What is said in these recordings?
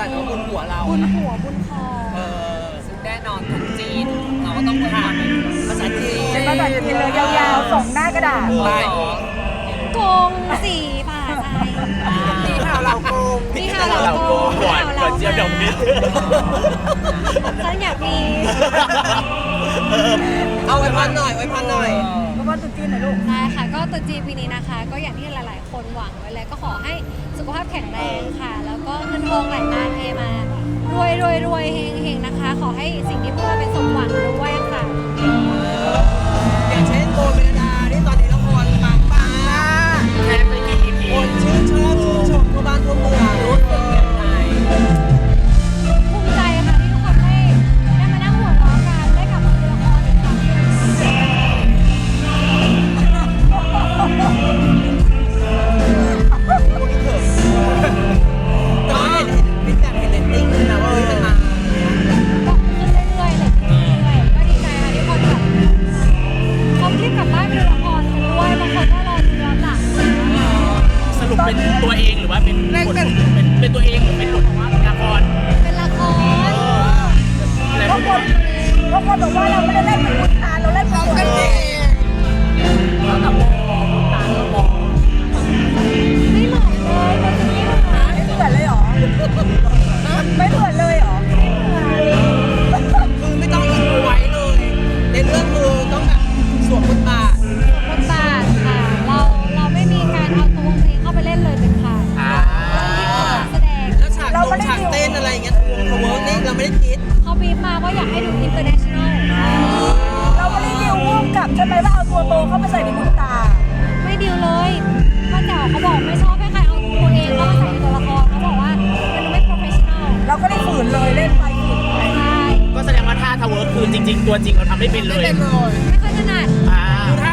กันว่าบุญหัวเรา บุญหัวบุญคอเออซึ่งแน่นอนขอกจีน เราก็ต้องไปผ่าภาษาจีนเป็นภาษาจีนเลยยาวๆสองหน้ากระดาษไปกงสี่ป่าไทยนี่ข่าวเราโกงนี่ข่าวเราโกงหวานกว่าเจียบดอกมิตรฉันอยากมี เอาไว้พันหน่อยไว้พันหน่อย ก็ว่าตุ๊จีนหน่อยลูกใช่ค่ะก็ตรุษจีนปีนี้นะคะ ก็อย่างที่หลายๆ คนหวังไว้แล้วก็ขอให้สุขภาพแข็งแรงค่ะ แล้วก็เงินทองไหลมาเทมารวยรวยรวยเฮงเฮงนะคะ ขอให้สิ่งที่พูดว่าเป็นสมหวังด้วยค่ะ International เราก็เลยดิวร่วมกับใช่ไหมว่าเอาตัวโตเข้ามาใส่ในบุญตา ไม่ดิวเลยป้าแจ๋วเขาบอกไม่ชอบแค่ใครเอาตัวเองเข้ามาใส่ในตัวละครเขาบอกว่ามันไม่ professional เราก็ได้ฝืนเลยเล่นไปก็แสดงว่าท่าทาวเวิร์คคือจริง ๆ ตัวจริงเราทำไม่เป็นเลย ไม่ค่อยถนัด อ่า ท่า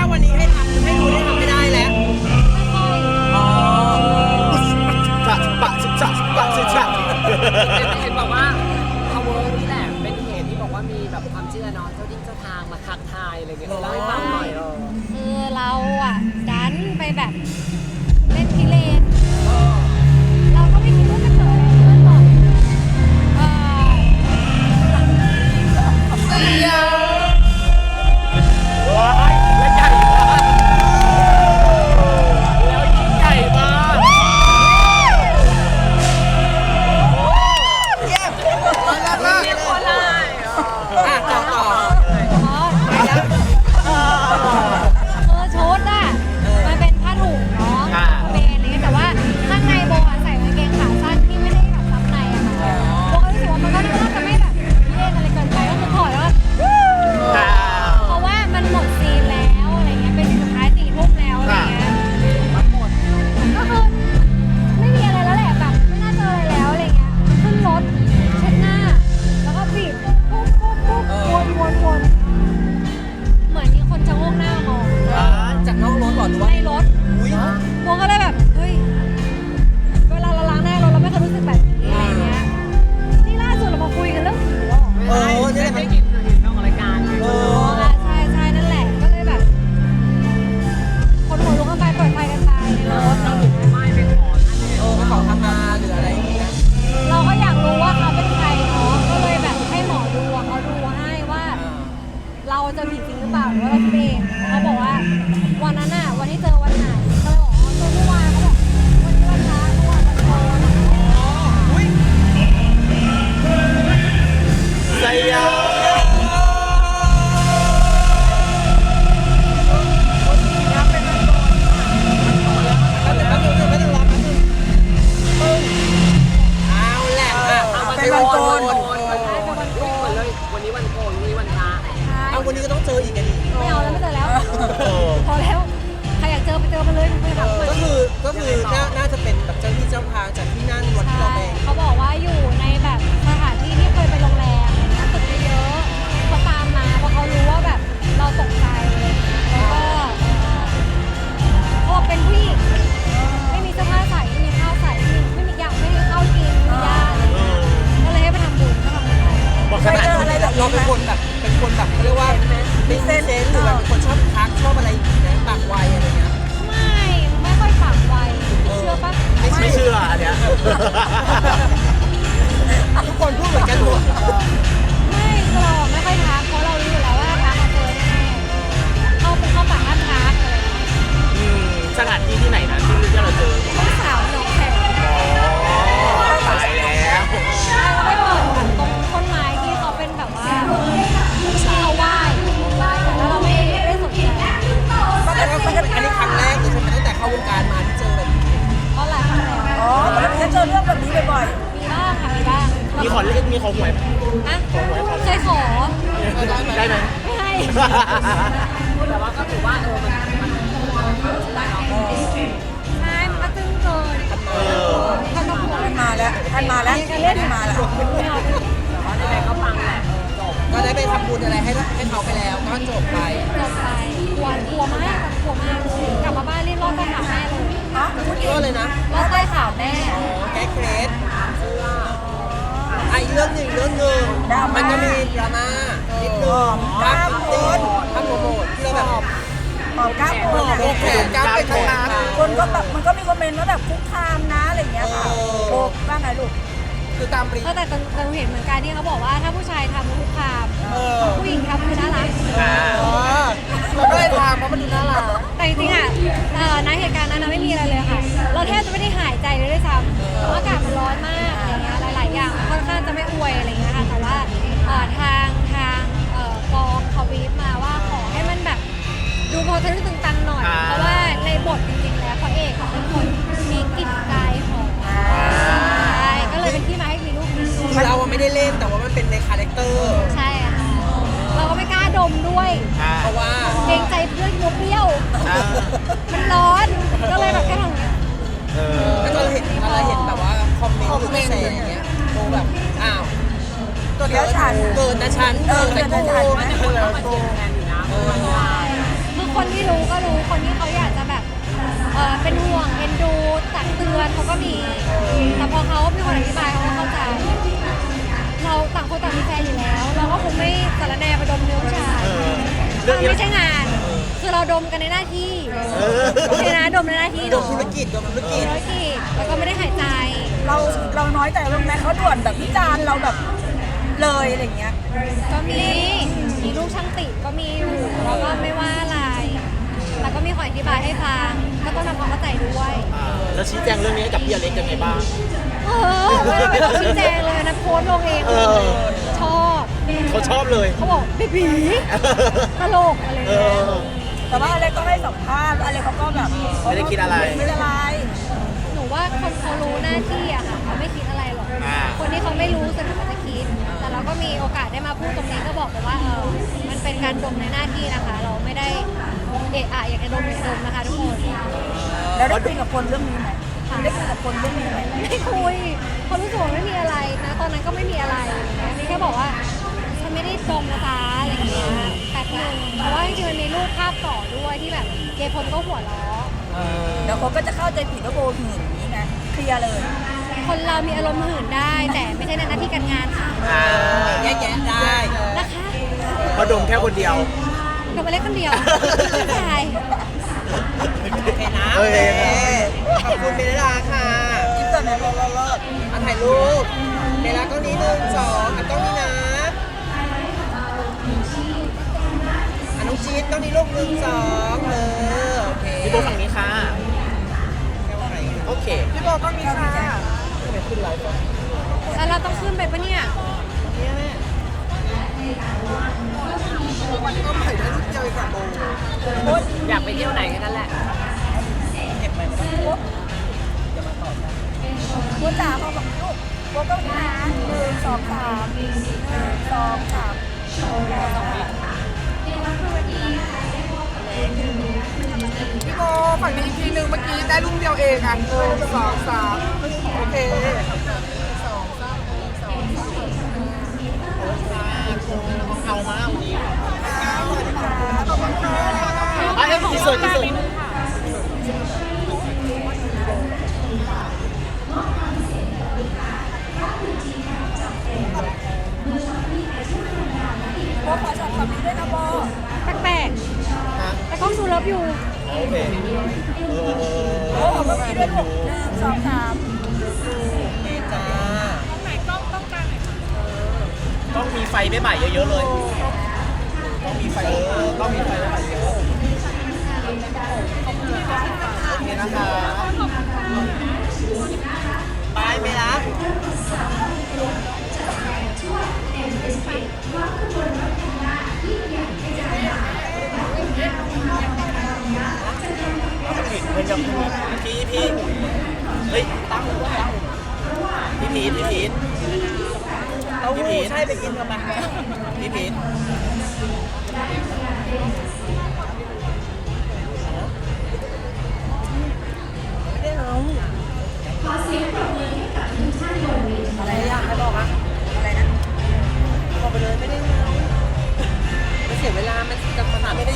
ีกันอีก ไม่เอาแล้วไม่เจอแล้วพอแล้ว ใครอยากเจอไปเจอมาเลยไปหาเขาก็คือก็คือน่าจะเป็นแบบเจ้าที่เจ้าทางจากที่นั่นวันที่เราใช่เขาบอกว่าอยู่ในแบบสถานที่ที่เคยไปโรงแรมอะไรเงี้ยตึกเยอะเขาตามมาเพราะเขารู้ว่าแบบเราตกใจแล้วก็เอ่ขาบเป็นผู้หญิงไม่มีเสื้อผ้าใส่ไม่มีข้าวใส่ไม่มีไม่มีอย่างไม่มีข้าวกินไม่มียาเลยก็เลยให้ไปทำบุญก็ทำบุญไปบอกขนาดเราเป็นคนแบบ เป็นเซนส์หรือแบบเป็นคนชอบทักชอบอะไรอย่างเงี้ยปากไวอะไรเงี้ย ไม่ไม่ค่อยปากไวเชื่อปะไม่เชื่ออันเนี้ย ทุกคนพูดเหมือนกันหมด มีขอเลขมีขอหวยไหมอะเคยขอได้ไหมไม่ให้แต่ว่าก็ถือว่าเออมันมันได้เนาะใช่มันก็ตึงเกินเออท่านต้องพูดๆท่านมาแล้วท่านมาแล้วท่านมาแล้วไม่เอาแต่ว่ายังไงก็ฟังแหละจบก็ได้ไปทำบุญอะไรให้ให้เขาไปแล้วก็จบไปจบไปกลัวกลัวมากกลัวมากกลับมาบ้านรีบรอดใต้ขาแม่เลยอ๋อพูดเยอะเลยนะรอดใต้ขาแม่แก้เครสอะ อีกเรื่องหนึ่งเรื่องหนึ่งมั นจะมีดราม่านิดนึงกล้ามตีนกล้ามโปรโมทที่เราแบบหอมกล้ามโกนโอเคกล้ามเป็นทางคนก็แบบมันก็มีคอมเมนต์ว่าแบบคุกคามนะอะไรอย่างเงี้ยค่ะโบว่าไงลูก คือตามรีก็แต่แต่เห็นเหมือนกันที่เขาบอกว่าถ้าผู้ชายทำคุกคามเออผู้หญิงทำคือน่ารักอ่าอ๋อเราก็เลยทำเพราะมันดูน่ารักแต่จริงๆอะเอ่อณเหตุการณ์นั้นนะไม่มีอะไรเลยค่ะ เราแทบจะไม่ได้หายใจเลยด้วยซ้ำเพราะอากาศมันร้อนมากอะไรเงี้ยหลายๆ อย่างค่อนข้างจะไม่อวยอะไรเงี้ยค่ะแต่ว่าเอ่อทางทางเอ่อกองเขาบีบมาว่าขอให้มันแบบดูพอทะลึ่งตึงตังหน่อย อ่า เพราะว่าในบทจริงๆแล้วพระเอกเขาเป็นคนมีกลิ่นกายหอมใช่ก็เลยเป็นที่มาให้มีรูปนี้คือเราอะไม่ได้เล่นแต่ว่ามันเป็นในคาแรคเตอร์ ใช่ค่ะเราก็ไม่กล้าดมด้วยอ่าเพราะว่า เกรงใจเพื่อนกลัวเปรี้ยวอ่ เกินนะฉันเกินแต่กูมันจะคนเข้ามาเชียร์แทนอยู่นะเพราะว่าคือคนที่รู้ก็รู้คนที่เขาอยากจะแบบเออเป็นห่วงเอ็นดูตักเตือนเขาก็มีแต่พอเขาเป็นคนอธิบายเขาก็เข้าใจ เราต่างคนต่างมีแฟนอยู่แล้ว เราก็คงไม่สารแนไปดมเนื้อผู้ชายเออมัเรื่องนนี้ไม่ใช่งาน คือเราดมกันในหน้าที่เออโอเคนะดมในหน้าที่โดเนาะนธุรกิจโดนธุรกิจธุรกิจแล้วก็ไม่ได้หายใจ เราเราน้อยใจเรื่องแม่เขาด่วนแบบวิจารณ์เราแบบ เลยอะไรอย่างเงี้ยก็มีมีลูกช่างติก็มีอยู่แล้วก็ไม่ว่าอะไร แต่ก็มีขออธิบายให้ฟังก็ต้องทำความเข้าใจด้วยอ่าแล้วชี้แจงเรื่องนี้ให้กับพี่อเล็กยังไงบ้าง เออไม่ต้องไปต้องชี้แจงเลยนะโพสต์ลงเองเออ ชอบเขาชอบเลย เขาบอกเบบีตลกอะไรเอเงี้ยอ แต่ว่าอะไรก็ให้สัมภาษณ์อะไรเขาก็แบบไม่ได้คิดอะไร ไม่ได้อะไรหนูว่าคนเขารู้หน้าที่ มีโอกาสได้มาพูดตรงนี้ก็บอกไปว่าเออมันเป็นการดมในหน้าที่นะคะ เราไม่ได้เอะอะอยากจะดมอยากจะดมนะคะทุกคน แล้วได้คุยกับคนเรื่องนี้ไหมได้คุยกับคนเรื่องนี้ไหมไม่คุยเพราะรู้สึกว่าไม่มีอะไรนะตอนนั้นก็ไม่มีอะไรอะไรเงี้ยมีแค่บอกว่าฉันไม่ได้ดมนะจ๊ะอะไรเงี้ยแป๊บนึงเพราะว่าจริงๆมันมีรูปภาพต่อด้วยที่แบบเกย์พลก็หัวเราะ แล้วเขาก็จะเข้าใจผิดว่าโบหื่นอย่างนี้ไงเคลียร์เลย คนเรามีอารมณ์หื่นได้ แต่ไม่ใช่ในหน้าที่การงานค่ะอ่าแยกแยะได้นะคะเพราะดมแค่คนเดียวดมไปเล็กคนเดียวไม่ใช่ โอเคนะโอเคครับ ขอบคุณเบลล่าค่ะยิ้มตอนนั้นเราเราเลิศมาถ่ายรูปเบลล่ากล้องนี้หนึ่งสองกับกล้องนี้นะอะน้องจี๊ดกล้องนี้ลูกหนึ่งสองเออโอเคพี่โบฝั่งนี้ค่ะ โอเค พี่โบกล้องนี้ค่ะไม่ ขึ้นไลฟ์ก่อนแล้วเราต้องขึ้นไปปะเนี่ยเนี่ยแม่วันนี้ก็ใหม่ได้รูปเดียวเองกับโบอยากไปเที่ยวไหนแค่นั้นแหละเก็บใหม่มาตั้งปุ๊บโบจ๋าพอบอกลูกโบก็มีนะหนึ่งสองสามหนึ่งสองสามโอเค พี่โบฝั่งนี้อีกทีนึงเมื่อกี้ได้ลูกเดียวเองอะหนึ่งสองสามโอเคสองสามสองสามโอ้ยโอ้ยเอามากวันนี้สวัสิ่ะเดียวที่สุดโบขอช็อตคำนี้ด้วยนะโบแปลกแต่กล้องซูรับอยู่ โอเคเออโอ้เมื่อกี้ด้วยลูกหนึ่งสองสามดีจ้าต้องมีไฟไม่บ่ายเยอะๆเลย ต้องมีไฟเออต้องมีไฟแล้วเยอะโอเคนะคะบายไหมล่ะ มือนกับพี่พี่เฮ้ยตั้งตั้งพี่พีทพี่พีทเต้าหู้ใช่ไปกินทำไมพี่พีทไม่ได้เอาอะไรอยากให้บอกอะอะไรนะบอกไปเลยไม่ได้เอาไม่เสียเวลามันจะมาถามไม่ได้